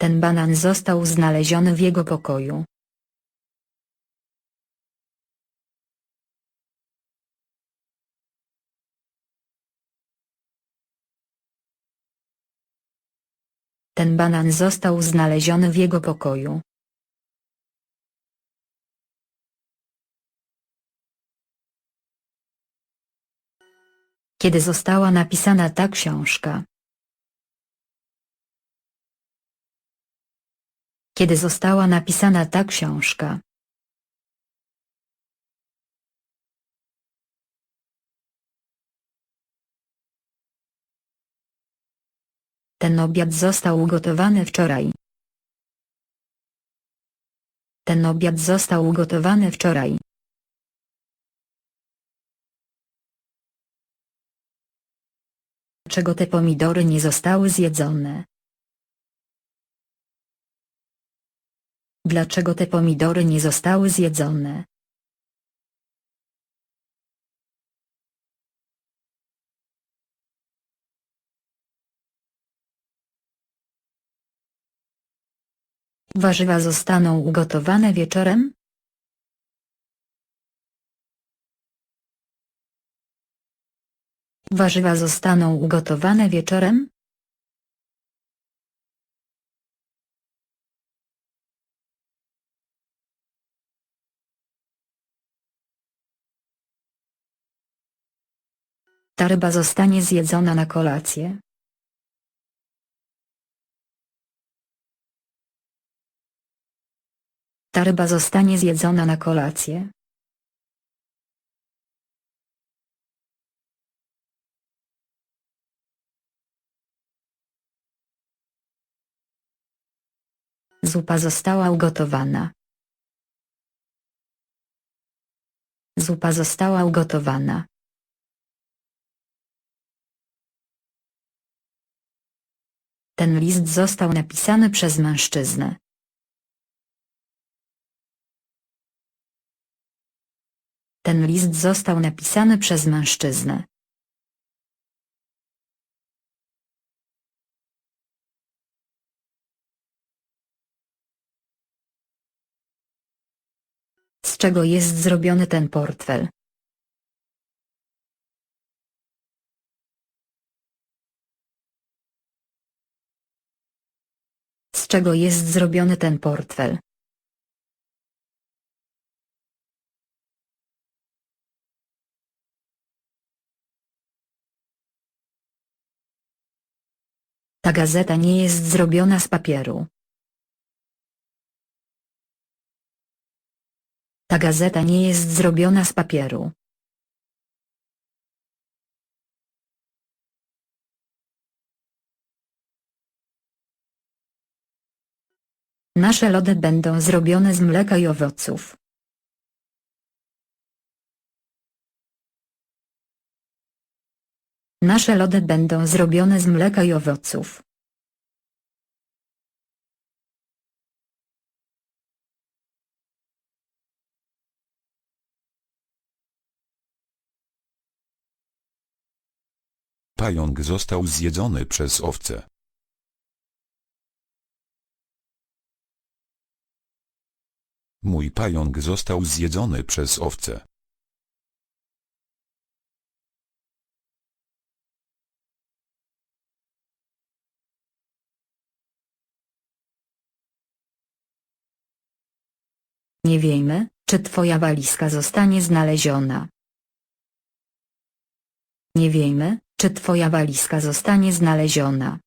Ten banan został znaleziony w jego pokoju. Ten banan został znaleziony w jego pokoju. Kiedy została napisana ta książka? Kiedy została napisana ta książka? Ten obiad został ugotowany wczoraj. Ten obiad został ugotowany wczoraj. Dlaczego te pomidory nie zostały zjedzone? Dlaczego te pomidory nie zostały zjedzone? Warzywa zostaną ugotowane wieczorem? Warzywa zostaną ugotowane wieczorem? Ta ryba zostanie zjedzona na kolację. Ta ryba zostanie zjedzona na kolację. Zupa została ugotowana. Zupa została ugotowana. Ten list został napisany przez mężczyznę. Ten list został napisany przez mężczyznę. Z czego jest zrobiony ten portfel? Z czego jest zrobiony ten portfel? Ta gazeta nie jest zrobiona z papieru. Ta gazeta nie jest zrobiona z papieru. Nasze lody będą zrobione z mleka i owoców. Nasze lody będą zrobione z mleka i owoców. Pająk został zjedzony przez owce. Mój pająk został zjedzony przez owce. Nie wiemy, czy twoja walizka zostanie znaleziona. Nie wiemy, czy twoja walizka zostanie znaleziona.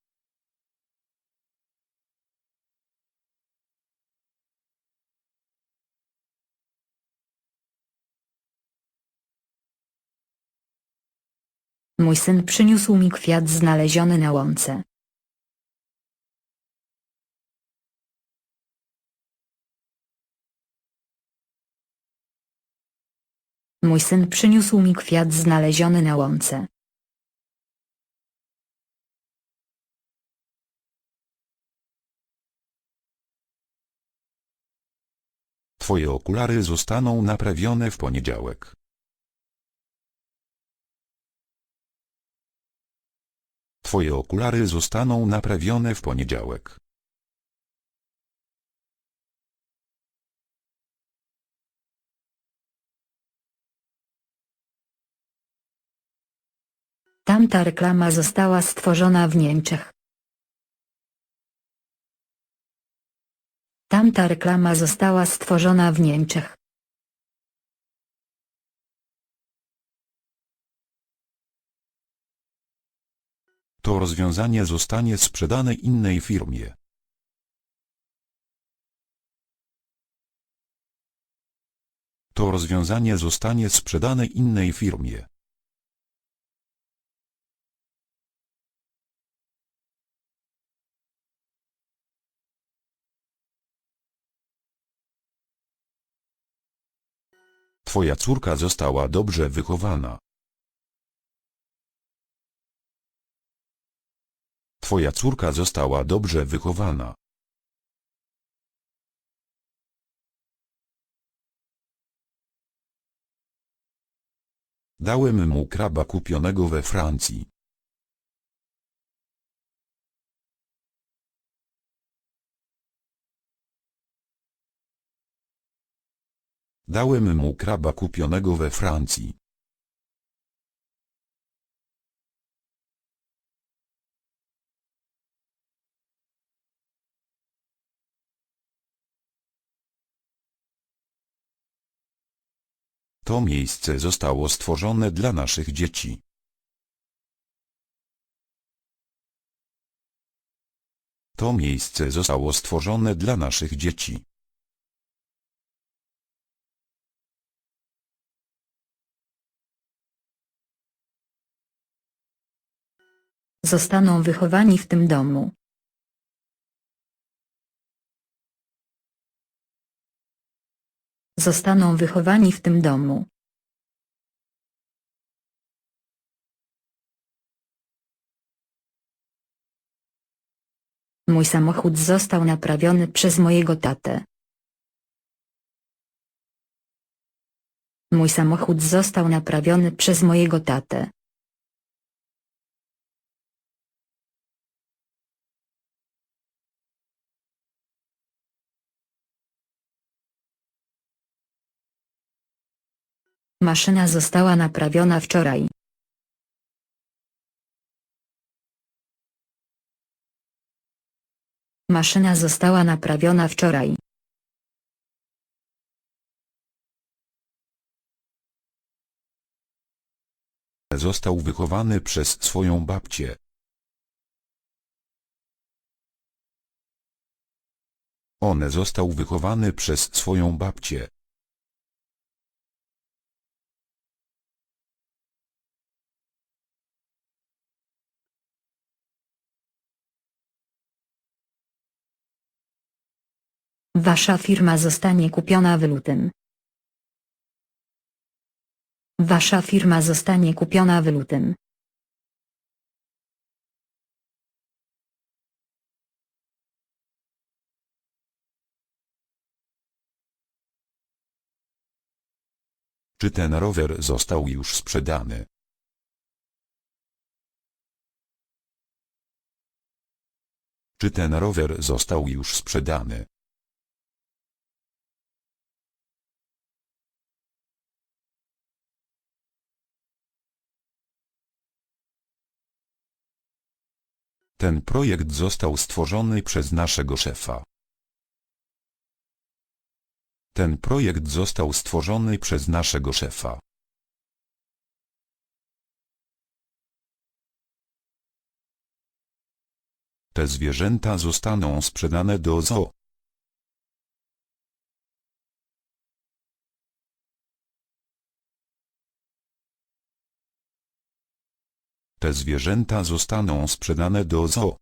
Mój syn przyniósł mi kwiat znaleziony na łące. Mój syn przyniósł mi kwiat znaleziony na łące. Twoje okulary zostaną naprawione w poniedziałek. Twoje okulary zostaną naprawione w poniedziałek. Tamta reklama została stworzona w Niemczech. Tamta reklama została stworzona w Niemczech. To rozwiązanie zostanie sprzedane innej firmie. To rozwiązanie zostanie sprzedane innej firmie. Twoja córka została dobrze wychowana. Twoja córka została dobrze wychowana. Dałem mu kraba kupionego we Francji. Dałem mu kraba kupionego we Francji. To miejsce zostało stworzone dla naszych dzieci. To miejsce zostało stworzone dla naszych dzieci. Zostaną wychowani w tym domu. Zostaną wychowani w tym domu. Mój samochód został naprawiony przez mojego tatę. Mój samochód został naprawiony przez mojego tatę. Maszyna została naprawiona wczoraj. Maszyna została naprawiona wczoraj. Został wychowany przez swoją babcię. On został wychowany przez swoją babcię. Wasza firma zostanie kupiona w lutym. Wasza firma zostanie kupiona w lutym. Czy ten rower został już sprzedany? Czy ten rower został już sprzedany? Ten projekt został stworzony przez naszego szefa. Ten projekt został stworzony przez naszego szefa. Te zwierzęta zostaną sprzedane do zoo. Te zwierzęta zostaną sprzedane do zoo.